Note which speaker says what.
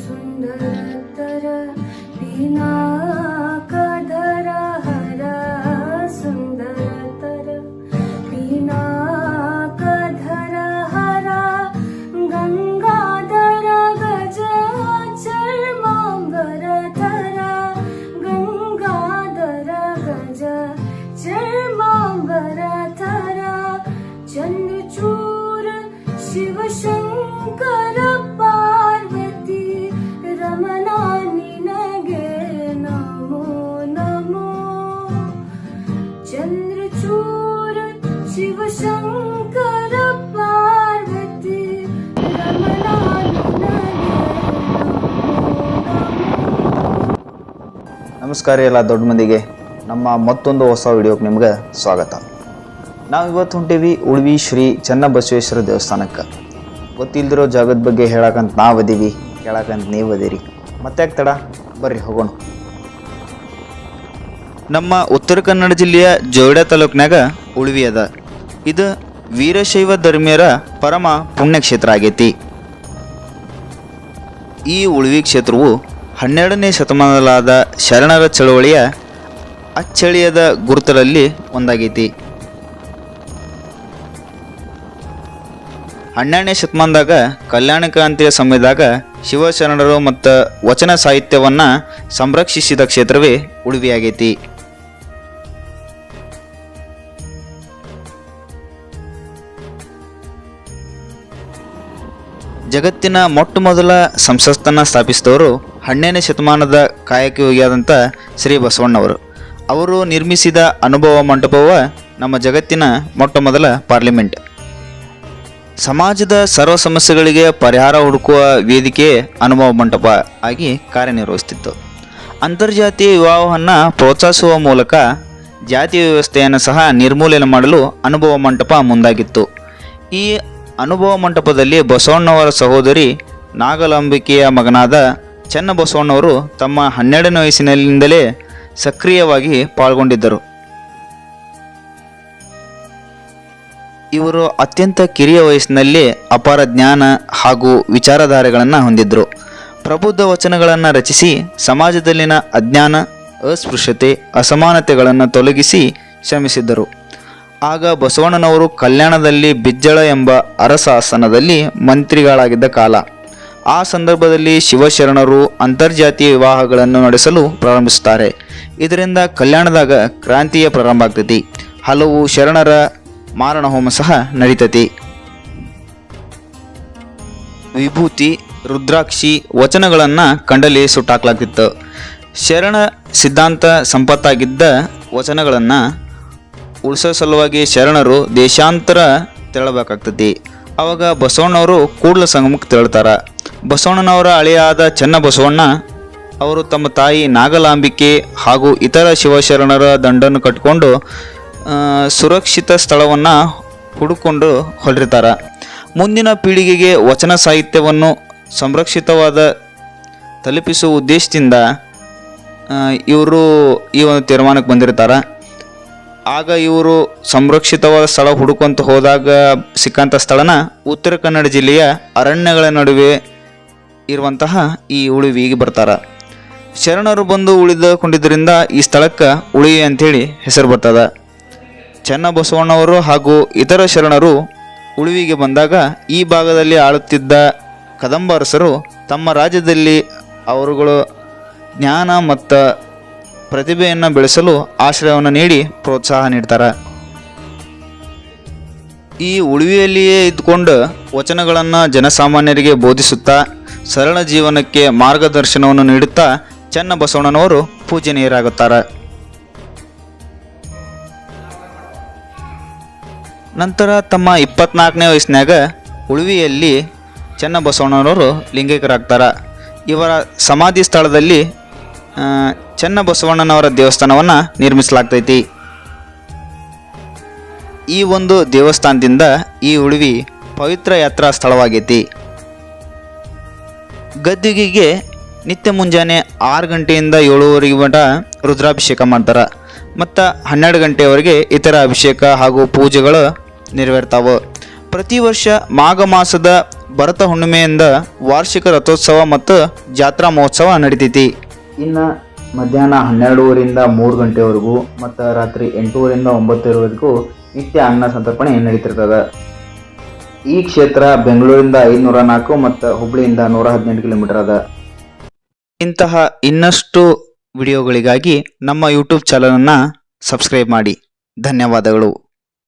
Speaker 1: सुन्दरतर
Speaker 2: ನಮಸ್ಕಾರ ಎಲ್ಲ ದೊಡ್ಡ ಮಂದಿಗೆ. ನಮ್ಮ ಮತ್ತೊಂದು ಹೊಸ ವಿಡಿಯೋಕ್ಕೆ ನಿಮ್ಗೆ ಸ್ವಾಗತ. ನಾವು ಇವತ್ತು ಹೊಂಟೀವಿ ಉಳ್ವಿ ಶ್ರೀ ಚನ್ನಬಸವೇಶ್ವರ ದೇವಸ್ಥಾನಕ್ಕೆ. ಗೊತ್ತಿಲ್ದಿರೋ ಜಾಗದ ಬಗ್ಗೆ ಹೇಳಕ್ಕಂತ ನಾವು ಅದೀವಿ ಕೇಳಕ್ಕಂತ ನೀವು ಅದೀರಿ ಮತ್ತೆ ತಡ, ಬರ್ರಿ ಹೋಗೋಣ. ನಮ್ಮ ಉತ್ತರ ಕನ್ನಡ ಜಿಲ್ಲೆಯ ಜೋಡ ತಾಲೂಕಿನಾಗ ಉಳ್ವಿ ಅದ. ಇದು ವೀರಶೈವ ಧರ್ಮೀಯರ ಪರಮ ಪುಣ್ಯಕ್ಷೇತ್ರ ಆಗೈತಿ. ಈ ಉಳ್ವಿ ಕ್ಷೇತ್ರವು ಹನ್ನೆರಡನೇ ಶತಮಾನದಲ್ಲಾದ ಶರಣರ ಚಳವಳಿಯ ಅಚ್ಚಳಿಯದ ಗುರುತರಲ್ಲಿ ಒಂದಾಗೈತಿ. ಹನ್ನೆರಡನೇ ಶತಮಾನದಾಗ ಕಲ್ಯಾಣ ಕ್ರಾಂತಿಯ ಸಮಯದಾಗ ಶಿವಶರಣರು ಮತ್ತು ವಚನ ಸಾಹಿತ್ಯವನ್ನು ಸಂರಕ್ಷಿಸಿದ ಕ್ಷೇತ್ರವೇ ಉಡುಪಿಯಾಗೈತಿ ಜಗತ್ತಿನ ಮೊಟ್ಟ ಮೊದಲ ಸಂಸತ್ತನ್ನು ಸ್ಥಾಪಿಸಿದವರು ಹನ್ನೆರಡನೇ ಶತಮಾನದ ಕಾಯಕಯೋಗಿಯಾದಂಥ ಶ್ರೀ ಬಸವಣ್ಣವರು. ಅವರು ನಿರ್ಮಿಸಿದ ಅನುಭವ ಮಂಟಪವ ನಮ್ಮ ಜಗತ್ತಿನ ಮೊಟ್ಟ ಮೊದಲ ಪಾರ್ಲಿಮೆಂಟ್. ಸಮಾಜದ ಸರ್ವ ಸಮಸ್ಯೆಗಳಿಗೆ ಪರಿಹಾರ ಹುಡುಕುವ ವೇದಿಕೆ ಅನುಭವ ಮಂಟಪ ಆಗಿ ಕಾರ್ಯನಿರ್ವಹಿಸುತ್ತಿತ್ತು. ಅಂತರ್ಜಾತೀಯ ವಿವಾಹವನ್ನು ಪ್ರೋತ್ಸಾಹಿಸುವ ಮೂಲಕ ಜಾತಿ ವ್ಯವಸ್ಥೆಯನ್ನು ಸಹ ನಿರ್ಮೂಲನೆ ಮಾಡಲು ಅನುಭವ ಮಂಟಪ ಮುಂದಾಗಿತ್ತು. ಈ ಅನುಭವ ಮಂಟಪದಲ್ಲಿ ಬಸವಣ್ಣವರ ಸಹೋದರಿ ನಾಗಲಾಂಬಿಕೆಯ ಮಗನಾದ ಚೆನ್ನಬಸವಣ್ಣವರು ತಮ್ಮ ಹನ್ನೆರಡನೇ ವಯಸ್ಸಿನಲ್ಲಿಂದಲೇ ಸಕ್ರಿಯವಾಗಿ ಪಾಲ್ಗೊಂಡಿದ್ದರು. ಇವರು ಅತ್ಯಂತ ಕಿರಿಯ ವಯಸ್ಸಿನಲ್ಲಿ ಅಪಾರ ಜ್ಞಾನ ಹಾಗೂ ವಿಚಾರಧಾರೆಗಳನ್ನು ಹೊಂದಿದ್ದರು ಪ್ರಬುದ್ಧ ವಚನಗಳನ್ನು ರಚಿಸಿ, ಸಮಾಜದಲ್ಲಿನ ಅಜ್ಞಾನ, ಅಸ್ಪೃಶ್ಯತೆ, ಅಸಮಾನತೆಗಳನ್ನು ತೊಲಗಿಸಿ ಶ್ರಮಿಸಿದ್ದರು. ಆಗ ಬಸವಣ್ಣನವರು ಕಲ್ಯಾಣದಲ್ಲಿ ಬಿಜ್ಜಳ ಎಂಬ ಅರಸಾಸನದಲ್ಲಿ ಮಂತ್ರಿಗಳಾಗಿದ್ದ ಕಾಲ. ಆ ಸಂದರ್ಭದಲ್ಲಿ ಶಿವಶರಣರು ಅಂತರ್ಜಾತೀಯ ವಿವಾಹಗಳನ್ನು ನಡೆಸಲು ಪ್ರಾರಂಭಿಸುತ್ತಾರೆ. ಇದರಿಂದ ಕಲ್ಯಾಣದಾಗ ಕ್ರಾಂತಿಯ ಪ್ರಾರಂಭ ಆಗ್ತೈತಿ. ಹಲವು ಶರಣರ ಮಾರಣ ಹೋಮ ಸಹ ನಡೀತತಿ. ವಿಭೂತಿ, ರುದ್ರಾಕ್ಷಿ ವಚನಗಳನ್ನು ಕಂಡಲ್ಲಿ ಸುಟ್ಟಾಕ್ಲಾಗ್ತಿತ್ತು. ಶರಣ ಸಿದ್ಧಾಂತ ಸಂಪತ್ತಾಗಿದ್ದ ವಚನಗಳನ್ನು ಉಳಿಸೋ ಸಲುವಾಗಿ ಶರಣರು ದೇಶಾಂತರ ತೆರಳಬೇಕಾಗ್ತತಿ. ಅವಾಗ ಬಸವಣ್ಣವರು ಕೂಡಲ ಸಂಗಮಕ್ಕೆ ತೆರಳ್ತಾರೆ. ಬಸವಣ್ಣನವರ ಅಳಿಯಾದ ಚೆನ್ನ ಬಸವಣ್ಣ, ಅವರು ತಮ್ಮ ತಾಯಿ ನಾಗಲಾಂಬಿಕೆ ಹಾಗೂ ಇತರ ಶಿವಶರಣರ ದಂಡನ್ನು ಕಟ್ಟಿಕೊಂಡು ಸುರಕ್ಷಿತ ಸ್ಥಳವನ್ನು ಹುಡುಕೊಂಡು ಹೊರಟಿರ್ತಾರೆ. ಮುಂದಿನ ಪೀಳಿಗೆಗೆ ವಚನ ಸಾಹಿತ್ಯವನ್ನು ಸಂರಕ್ಷಿತವಾದ ತಲುಪಿಸುವ ಉದ್ದೇಶದಿಂದ ಇವರು ಈ ಒಂದು ತೀರ್ಮಾನಕ್ಕೆ ಬಂದಿರ್ತಾರೆ. ಆಗ ಇವರು ಸಂರಕ್ಷಿತವಾದ ಸ್ಥಳ ಹುಡುಕೊಂತ ಹೋದಾಗ ಸಿಕ್ಕಂಥ ಸ್ಥಳನ ಉತ್ತರ ಕನ್ನಡ ಜಿಲ್ಲೆಯ ಅರಣ್ಯಗಳ ನಡುವೆ ಇರುವಂತಹ ಈ ಉಳಿವಿಗೆ ಬರ್ತಾರೆ. ಶರಣರು ಬಂದು ಉಳಿದುಕೊಂಡಿದ್ದರಿಂದ ಈ ಸ್ಥಳಕ್ಕೆ ಉಳಿವಿ ಅಂಥೇಳಿ ಹೆಸರು ಬರ್ತದೆ. ಚನ್ನಬಸವಣ್ಣವರು ಹಾಗೂ ಇತರ ಶರಣರು ಉಳಿವಿಗೆ ಬಂದಾಗ ಈ ಭಾಗದಲ್ಲಿ ಆಳುತ್ತಿದ್ದ ಕದಂಬ ಅರಸರು ತಮ್ಮ ರಾಜ್ಯದಲ್ಲಿ ಅವರುಗಳು ಜ್ಞಾನ ಮತ್ತು ಪ್ರತಿಭೆಯನ್ನು ಬೆಳೆಸಲು ಆಶ್ರಯವನ್ನು ನೀಡಿ ಪ್ರೋತ್ಸಾಹ ನೀಡ್ತಾರೆ. ಈ ಉಳಿವಿಯಲ್ಲಿಯೇ ಇದ್ದುಕೊಂಡು ವಚನಗಳನ್ನು ಜನಸಾಮಾನ್ಯರಿಗೆ ಬೋಧಿಸುತ್ತಾ ಸರಳ ಜೀವನಕ್ಕೆ ಮಾರ್ಗದರ್ಶನವನ್ನು ನೀಡುತ್ತಾ ಚನ್ನಬಸವಣ್ಣನವರು ಪೂಜನೀಯರಾಗುತ್ತಾರೆ. ನಂತರ ತಮ್ಮ ಇಪ್ಪತ್ನಾಲ್ಕನೇ ವಯಸ್ಸಿನಾಗ ಉಳುವಿಯಲ್ಲಿ ಚನ್ನಬಸವಣ್ಣನವರು ಲಿಂಗೈಕ್ಯರಾಗ್ತಾರೆ ಇವರ ಸಮಾಧಿ ಸ್ಥಳದಲ್ಲಿ ಚೆನ್ನಬಸವಣ್ಣನವರ ದೇವಸ್ಥಾನವನ್ನು ನಿರ್ಮಿಸಲಾಗ್ತೈತಿ. ಈ ಒಂದು ದೇವಸ್ಥಾನದಿಂದ ಈ ಉಳುವಿ ಪವಿತ್ರ ಯಾತ್ರಾ ಸ್ಥಳವಾಗೈತಿ. ಗದ್ದುಗಿಗೆ ನಿತ್ಯ ಮುಂಜಾನೆ ಆರು ಗಂಟೆಯಿಂದ ಏಳುವರೆಗೆ ಮಟ ರುದ್ರಾಭಿಷೇಕ ಮಾಡ್ತಾರೆ. ಮತ್ತು ಹನ್ನೆರಡು ಗಂಟೆಯವರೆಗೆ ಇತರ ಅಭಿಷೇಕ ಹಾಗೂ ಪೂಜೆಗಳು ನೆರವೇರ್ತಾವೆ. ಪ್ರತಿ ವರ್ಷ ಮಾಘ ಮಾಸದ ಭರತ ಹುಣ್ಣಿಮೆಯಿಂದ ವಾರ್ಷಿಕ ರಥೋತ್ಸವ ಮತ್ತು ಜಾತ್ರಾ ಮಹೋತ್ಸವ ನಡೀತೈತಿ. ಇನ್ನು ಮಧ್ಯಾಹ್ನ ಹನ್ನೆರಡೂವರಿಂದ ಮೂರು ಗಂಟೆವರೆಗೂ ಮತ್ತು ರಾತ್ರಿ ಎಂಟೂವರಿಂದ ಒಂಬತ್ತರವರೆಗೂ ನಿತ್ಯ ಅನ್ನ ಸಂತರ್ಪಣೆ ನಡೀತಿರ್ತದೆ. ಈ ಕ್ಷೇತ್ರ ಬೆಂಗಳೂರಿಂದ ಐದುನೂರ ನಾಲ್ಕು ಮತ್ತು ಹುಬ್ಳಿಯಿಂದ ನೂರ ಹದಿನೆಂಟು ಕಿಲೋಮೀಟರ್ ಅದ. ಇಂತಹ ಇನ್ನಷ್ಟು ವಿಡಿಯೋಗಳಿಗಾಗಿ ನಮ್ಮ ಯೂಟ್ಯೂಬ್ ಚಾನಲನ್ನು ಸಬ್ಸ್ಕ್ರೈಬ್ ಮಾಡಿ. ಧನ್ಯವಾದಗಳು.